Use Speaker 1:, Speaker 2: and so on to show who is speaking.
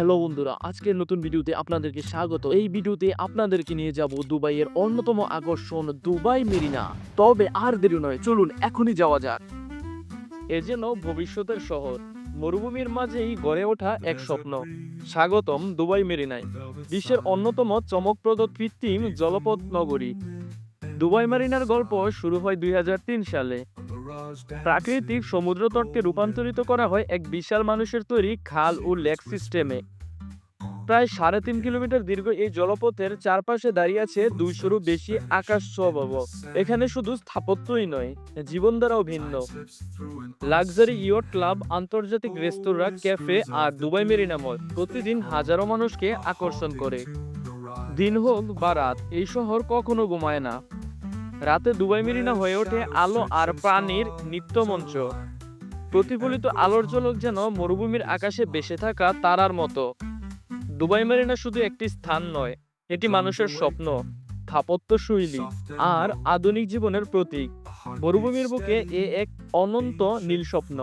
Speaker 1: Hello বন্ধুরা, আজকের নতুন ভিডিওতে আপনাদেরকে স্বাগত। এই ভিডিওতে আপনাদেরকে নিয়ে যাব দুবাইয়ের অন্যতম আকর্ষণ দুবাই মেরিনা। তবে আর দেরি নয়, চলুন এখনই যাওয়া যাক। এ যেন ভবিষ্যতের শহর। মরুভূমির মাঝেই গড়ে ওঠা এক স্বপ্ন। স্বাগতম দুবাই মেরিনায়, বিশ্বের অন্যতম চমকপ্রদ কৃত্রিম জলপথ নগরী। দুবাই মেরিনার গল্প শুরু হয় দুই হাজার তিন সালে। প্রাকৃতিক সমুদ্র তটকে রূপান্তরিত করা হয় এক বিশাল মানুষের তৈরি খাল ও লেক সিস্টেমে। প্রায় সাড়ে তিন কিলোমিটার দীর্ঘ এই জলপথের চারপাশে দাঁড়িয়ে আছে দুইশোরও বেশি আকাশ ছোঁয়া এখানে শুধু স্থাপত্যই নয় জীবনধারাও ভিন্ন। লাক্সারি ইয়ট ক্লাব, আন্তর্জাতিক রেস্তোরাঁ, ক্যাফে আর দুবাই মেরিনা মল প্রতিদিন হাজারো মানুষকে আকর্ষণ করে। দিন হোক বা রাত, এই শহর কখনো ঘুমায় না। রাতে দুবাই মেরিনা হয়ে ওঠে আলো আর প্রাণীর নিত্যমঞ্চ। প্রতিফলিত আলোর ঝলক যেন মরুভূমির আকাশে বেসে থাকা তারার মতো। দুবাই মেরিনা শুধু একটি স্থান নয়, এটি মানুষের স্বপ্ন স্থাপত্য শৈলী আর আধুনিক জীবনের প্রতীক। মরুভূমির বুকে এ এক অনন্ত নীল স্বপ্ন।